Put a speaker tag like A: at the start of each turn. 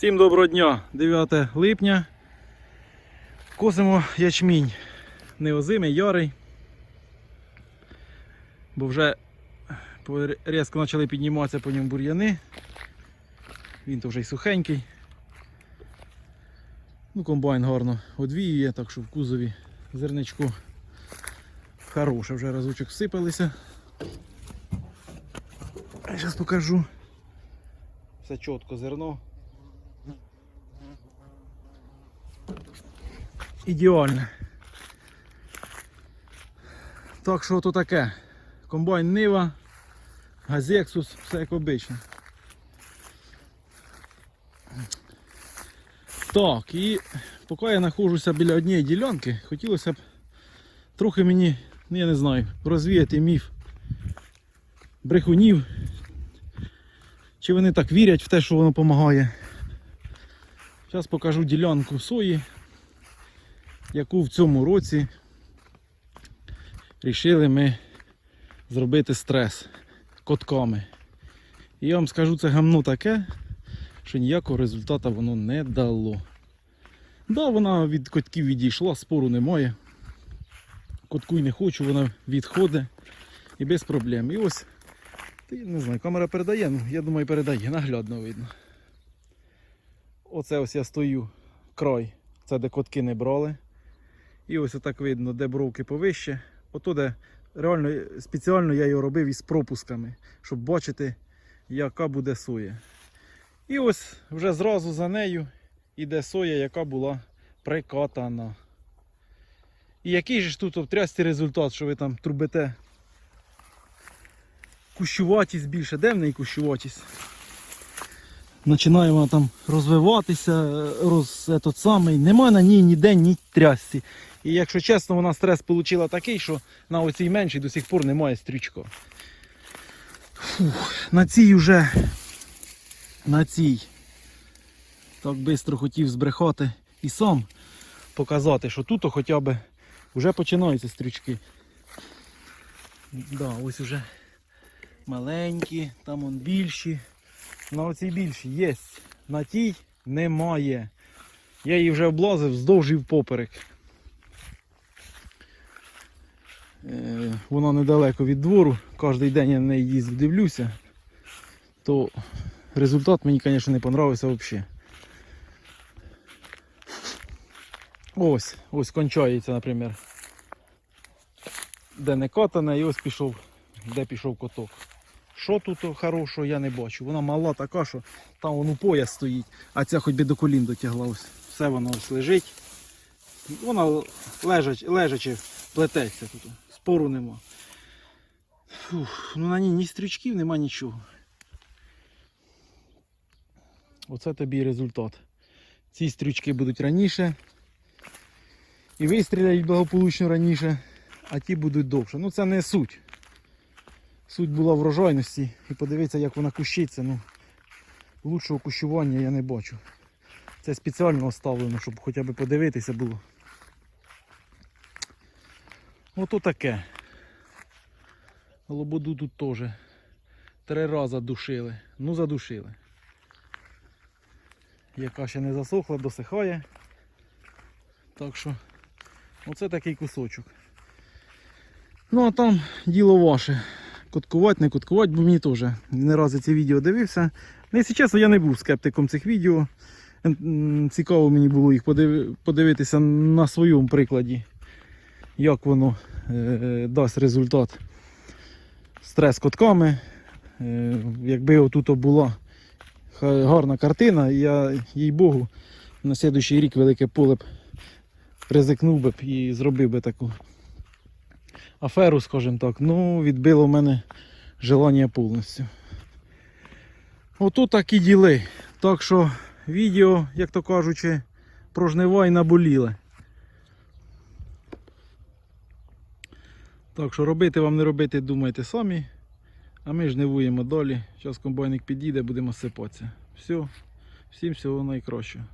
A: Всім доброго дня, 9 липня. Косимо ячмінь. Неозимий, ярий. Бо вже різко почали підніматися по ньому бур'яни. Він то вже й сухенький. Ну, комбайн гарно одвіює, так що в кузові зерничку хороше, вже разочок всипалися. Зараз покажу. Все чітко зерно. Ідеально. Так що то таке. Комбайн Нива, Газексус, все як обично. Так, і поки я знаходжуся біля однієї ділянки, хотілося б трохи мені, ну я не знаю, розвіяти міф брехунів. Чи вони так вірять в те, що воно допомагає. Зараз покажу ділянку сої, яку в цьому році рішили ми зробити стрес котками. І я вам скажу, це гамно таке, що ніякого результату воно не дало. Да, вона від котків відійшла, спору немає. Коткуй не хочу, вона відходить і без проблем. І ось, не знаю, камера передає, ну я думаю, передає, наглядно видно. Оце ось я стою край, це де котки не брали. І ось отак видно, де бровки повище. Ото де реально спеціально я його робив із пропусками, щоб бачити, яка буде соя. І ось вже зразу за нею іде соя, яка була прикатана. І який же ж тут обтрясти результат, що ви там трубите? Кущуватість більше, де в неї кущуватість? Починає вона там розвиватися, роз, етот самий. Нема на ній ніде ні трясці. І якщо чесно, вона стрес отримала такий, що на оцій меншій до сих пор немає стрічка. Фух, на цій вже на цій так швидко хотів збрехати і сам показати, що тут хоча б вже починаються стрічки. Да, ось уже маленькі, там он більші. На оцій більші є. На тій немає. Я її вже облазив вздовж і впоперек. Е, Вона недалеко від двору. Кожен день я на неї їздив, дивлюся. То результат мені, звісно, не понравився взагалі. Ось, ось кончається, наприклад. Де не катане, і ось пішов, де пішов коток. Що тут хорошого, я не бачу. Вона мала така, що там вон у пояс стоїть, а ця хоч би до колін дотягла. Ось. Все воно ось лежить. Вона лежач, лежачи плететься тут. Спору нема. Фух, ну на ній ні стрічків, нема нічого. Оце тобі і результат. Ці стрічки будуть раніше. І вистріляють благополучно раніше, а ті будуть довше. Ну це не суть. Суть була врожайності. І подивіться, як вона кущиться. Ну, лучшого кущування я не бачу. Це спеціально оставлено, щоб хоча б подивитися було. Ото таке. Лободу тут теж. Три рази душили. Ну задушили. Яка ще не засохла, досихає. Так що оце такий кусочок. Ну а там діло ваше. Коткувати, не коткувати, бо мені теж не раз ці відео дивився. Ну, якщо чесно, я не був скептиком цих відео. Цікаво мені було їх подивитися на своєму прикладі, як воно е, дасть результат. Стрес котками. Е, якби отут була гарна картина, я, їй Богу, на наступний рік велике поле б ризикнув би і зробив би таку аферу, скажімо так. Ну, відбило в мене желання повністю. Отут такі діли. Так що відео, як то кажучи, про жнива і наболіле. Так що робити вам не робити, думайте самі. А ми жнивуємо далі. Зараз комбайник підійде, будемо сипатися. Все, всім всього найкращого.